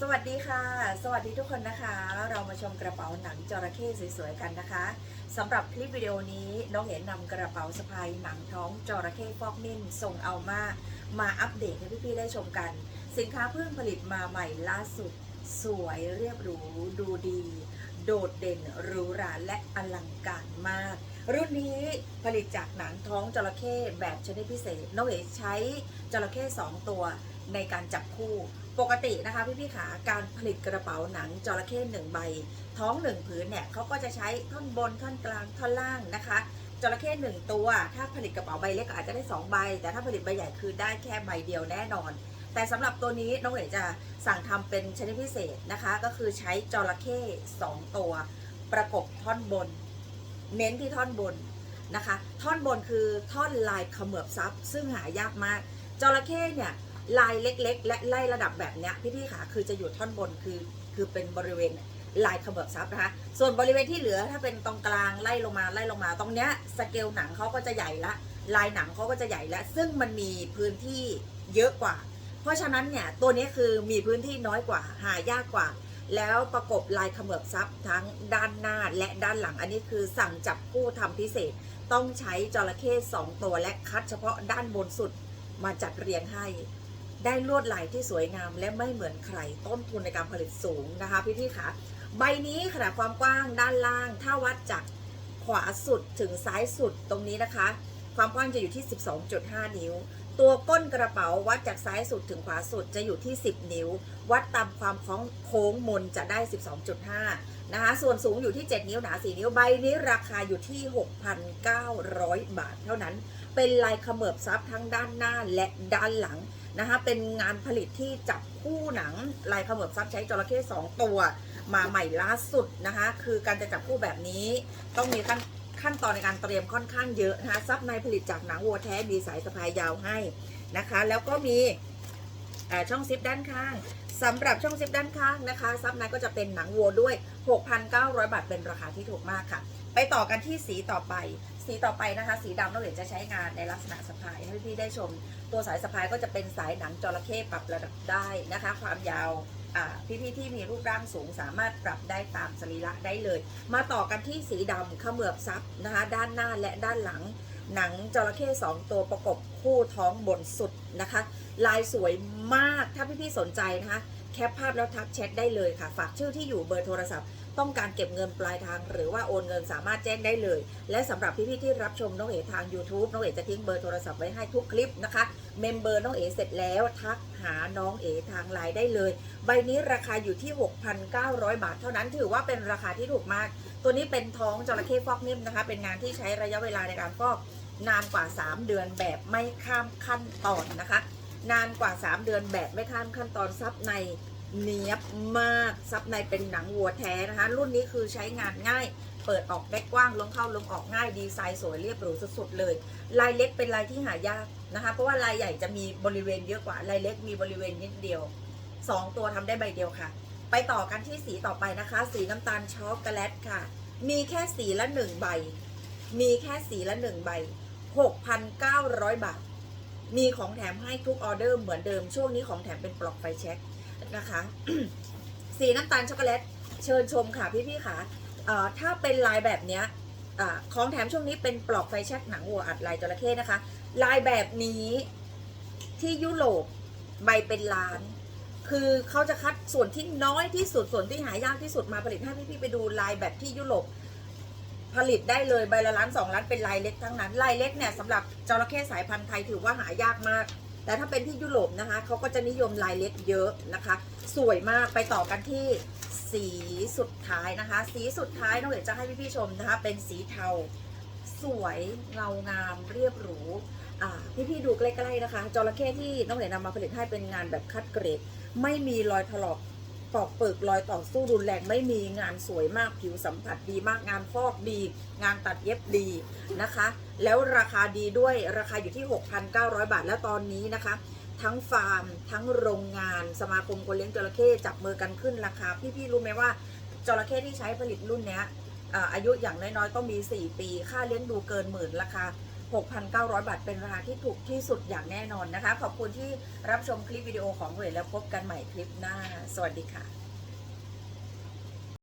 สวัสดีค่ะ สวัสดีทุกคนนะคะ เรามาชมกระเป๋าหนังจระเข้สวยๆกันนะคะสำหรับคลิปวิดีโอนี้น้องเห็นนำกระเป๋าสะพายหนังท้องจระเข้ฟอกนิ่มส่งเอามามาอัปเดตให้พี่ๆได้ชมกัน สินค้าเพิ่งผลิตมาใหม่ล่าสุด สวยเรียบหรูดูดี โดดเด่นหรูหราและอลังการมาก รุ่นนี้ผลิตจากหนังท้องจระเข้แบบชนิดพิเศษน้องเอ๋ใช้จระเข้2ตัวในการจับคู่ ปกตินะคะพี่ๆขาการผลิตกระเป๋าหนังจระเข้หนึ่งใบ ท้องหนึ่งผืนเนี่ยเขาก็จะใช้ท่อนบนท่อนกลางท่อนล่างนะคะจระเข้หนึ่งตัว ถ้าผลิตกระเป๋าใบเล็กก็อาจจะได้สองใบ แต่ถ้าผลิตใบใหญ่คือได้แค่ใบเดียวแน่นอน แต่สำหรับตัวนี้น้องเอ๋จะสั่งทำเป็นชนิดพิเศษนะคะ ก็คือใช้จระเข้สองตัว ประกบท่อนบน เน้นที่ท่อนบนนะคะ ท่อนบนคือท่อนลายเขมือบซับซึ่งหายากมากจระเข้เนี่ย ลายเล็กๆ และไล่ระดับแบบเนี้ยพี่ๆค่ะคือจะอยู่ท่อนบนคือคือเป็นบริเวณลายขมือบซับนะคะ ส่วนบริเวณที่เหลือถ้าเป็นตรงกลางไล่ลงมาไล่ลงมา ตรงเนี้ยสเกลหนังเขาก็จะใหญ่ละ ลายหนังเขาก็จะใหญ่และ ซึ่งมันมีพื้นที่เยอะกว่า เพราะฉะนั้นเนี่ยตัวนี้คือมีพื้นที่น้อยกว่า หายากกว่า แล้วประกบลายขมือบซับทั้งด้านหน้าและด้านหลัง อันนี้คือสั่งจับคู่ทำพิเศษ ต้องใช้จระเข้สองตัวและคัดเฉพาะด้านบนสุดมาจัดเรียงให้ ได้ลวดลายที่สวยงาม และไม่เหมือนใครต้นทุนในการผลิตสูงนะคะพี่พี่คะใบนี้ขนาดความกว้างด้านล่าง ถ้าวัดจากขวาสุดถึงซ้ายสุดตรงนี้นะคะ ความกว้างจะอยู่ที่ 12.5 นิ้ว ตัวก้นกระเป๋าวัดจากซ้ายสุดถึงขวาสุดจะอยู่ที่ 10 นิ้ว วัดตามความโค้งมนจะได้ 12.5 นะคะ ส่วนสูงอยู่ที่ 7 นิ้วหนา 4 นิ้วใบนี้ราคาอยู่ที่ 6,900 บาทเท่านั้น เป็นลายขมือบซับทั้งด้านหน้าและด้านหลัง นะคะเป็นงานผลิตที่จับคู่หนังลายขมือบซับใช้จระเข้2ตัว มาใหม่ล่าสุดนะคะคือการจะจับคู่แบบนี้ต้องมีขั้นขั้นตอนในการเตรียมค่อนข้างเยอะนะคะซับในผลิตจากหนังวัวแท้มีสายสะพายยาวให้นะคะ แล้วก็มีช่องซิปด้านข้างสำหรับช่องซิปด้านข้างนะคะซับในก็จะเป็นหนังวัวด้วย 6,900 บาทเป็นราคาที่ถูกมากค่ะ ไปต่อกันที่สีต่อไป สีต่อไปนะคะ สีดำน้องเหรียญจะใช้งานในลักษณะสะพายให้พี่ได้ชม ตัวสายสะพายก็จะเป็นสายหนังจระเข้ปรับระดับได้นะคะ ความยาวอ่าพี่ๆที่มีรูปร่างสูงสามารถปรับได้ตามสรีระได้เลย มาต่อกันที่สีดำขมือบซับนะคะ ด้านหน้าและด้านหลัง หนังจระเข้สองตัวประกบคู่ท้องบนสุดนะคะ ลายสวยมากถ้าพี่ๆสนใจนะคะ แคปภาพแล้วทักแชทได้เลยค่ะ ฝากชื่อที่อยู่เบอร์โทรศัพท์ ต้องการเก็บเงินปลายทาง หรือว่าโอนเงินสามารถแจ้งได้เลย และสำหรับพี่ๆที่รับชมน้องเอ๋ทาง YouTube น้องเอ๋จะทิ้งเบอร์โทรศัพท์ไว้ให้ทุกคลิปนะคะ เมมเบอร์น้องเอ๋เสร็จแล้วทักหาน้องเอ๋ทางไลน์ได้เลย ใบนี้ราคาอยู่ที่ 6,900 บาท เท่านั้นถือว่าเป็นราคาที่ถูกมาก ตัวนี้เป็นท้องจระเข้ฟอกนิ่มนะคะ เป็นงานที่ใช้ระยะเวลาในการฟอกนานกว่า 3 เดือนแบบไม่ข้ามขั้นตอนนะคะ นานกว่า 3 เดือนแบบไม่ข้ามขั้นตอนซับในเนียบมากซับในเป็นหนังวัวแท้นะคะ รุ่นนี้คือใช้งานง่าย เปิดออกได้กว้างลงเข้าลงออกง่ายดีไซน์สวยเรียบหรูสุดๆเลย ลายเล็กเป็นลายที่หายากนะคะ เพราะว่าลายใหญ่จะมีบริเวณเยอะกว่าลายเล็กมีบริเวณนิดเดียว 2 ตัวทำได้ใบเดียวค่ะ ไปต่อกันที่สีต่อไปนะคะ สีน้ำตาลช็อกโกแลตค่ะ มีแค่สีละหนึ่งใบ มีแค่สีละหนึ่งใบ6,900 บาท มีของแถมให้ทุกออเดอร์เหมือนเดิม ช่วงนี้ของแถมเป็นปลอกไฟแช็กนะคะสีน้ำตาลช็อกโกแลตเชิญชมค่ะพี่ๆค่ะเอ่อถ้าเป็นลายแบบเนี้ยอของแถมช่วงนี้เป็นปลอกไฟแช็กหนังวัวอัดลายจระเข้นะคะ ลายแบบนี้ที่ยุโรปใบเป็นล้าน คือเขาจะคัดส่วนที่น้อยที่สุดส่วนที่หายากที่สุดมาผลิตให้พี่ๆไปดูลายแบบที่ยุโรป ผลิตได้เลยใบละล้านสองล้านเป็นลายเล็กทั้งนั้นลายเล็กเนี่ยสำหรับจระเข้สายพันธุ์ไทยถือว่าหายากมาก แต่ถ้าเป็นที่ยุโรปนะคะเขาก็จะนิยมลายเล็กเยอะนะคะ สวยมากไปต่อกันที่สีสุดท้ายนะคะ สีสุดท้ายน้องเอ๋จะให้พี่ๆชมนะคะ เป็นสีเทา สวยเงางามเรียบหรูอ่พี่ๆดูใกล้ๆนะคะจระเข้ที่น้องเอ๋นำมาผลิตให้เป็นงานแบบคัดเกรด ไม่มีรอยถลอก ปอกเปิกรอยต่อสู้รุนแรงไม่มีงานสวยมากผิวสัมผัสดีมากงานฟอกดี งานตัดเย็บดีนะคะ แล้วราคาดีด้วยราคาอยู่ที่ 6,900 บาทแล้วตอนนี้นะคะ ทั้งฟาร์ม ทั้งโรงงานสมาคมคนเลี้ยงจระเข้จับมือกันขึ้นราคา พี่ๆรู้ไหมว่าจระเข้ที่ใช้ผลิตรุ่นเนี้ยอ่าอายุอย่างน้อยๆต้องมี 4 ปี ค่าเลี้ยงดูเกินหมื่นราคา 6,900 บาท เป็นราคาที่ถูกที่สุดอย่างแน่นอนนะคะ ขอบคุณที่รับชมคลิปวิดีโอของเหวยแล้วพบกันใหม่คลิปหน้า สวัสดีค่ะ